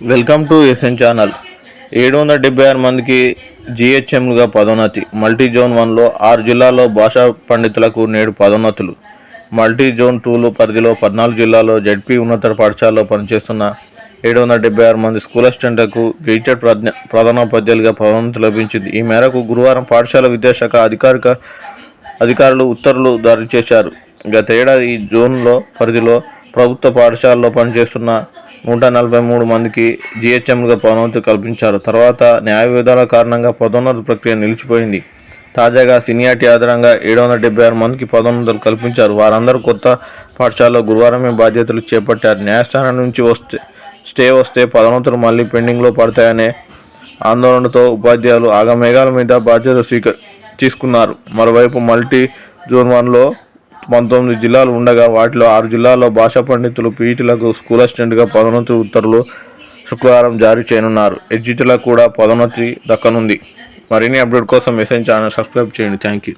Welcome to SN channel. ఏడు వందల డెబ్బై ఆరు మందికి జిహెచ్ఎంలుగా పదోన్నతి. మల్టీ జోన్ వన్లో ఆరు జిల్లాల్లో భాషా పండితులకు నేడు పదోన్నతులు. మల్టీ జోన్ టూలు పరిధిలో పద్నాలుగు జిల్లాలో జడ్పీ ఉన్నత పాఠశాలలో పనిచేస్తున్న ఏడు వందల డెబ్బై ఆరు మంది స్కూల్ అసిస్టెంట్లకు గెజిటెడ్ ప్రజ్ఞ ప్రధానోపాధ్యాయులుగా పదోన్నతి లభించింది. ఈ మేరకు గురువారం పాఠశాల విద్యాశాఖ అధికారిక అధికారులు ఉత్తర్వులు జారీ చేశారు. గత ఏడాది ఈ జోన్లో పరిధిలో ప్రభుత్వ పాఠశాలలో పనిచేస్తున్న నూట నలభై మూడు మందికి జీహెచ్ఎంలుగా పదోన్నతి కల్పించారు. తర్వాత న్యాయ విధాల కారణంగా పదోన్నతి ప్రక్రియ నిలిచిపోయింది. తాజాగా సీనియార్టీ ఆధారంగా ఏడు వందల డెబ్బై ఆరు మందికి పదోన్నతులు కల్పించారు. వారందరూ కొత్త పాఠశాలలో గురువారమే బాధ్యతలు చేపట్టారు. న్యాయస్థానం నుంచి వస్తే స్టే వస్తే పదోన్నతులు మళ్ళీ పెండింగ్లో పడతాయనే ఆందోళనతో ఉపాధ్యాయులు ఆగమేఘాల మీద బాధ్యత స్వీక తీసుకున్నారు. మరోవైపు మల్టీ జోన్ వన్లో పంతొమ్మిది జిల్లాలు ఉండగా వాటిలో ఆరు జిల్లాల్లో భాషా పండితులు పీఈటీలకు స్కూల్ అసిస్టెంట్గా పదోన్నతి ఉత్తర్వులు శుక్రవారం జారీ చేయనున్నారు. ఎడ్జిటీలకు కూడా పదోన్నతి దక్కనుంది. మరిన్ని అప్డేట్ కోసం మెసేజ్ ఛానల్ సబ్స్క్రైబ్ చేయండి. Thank you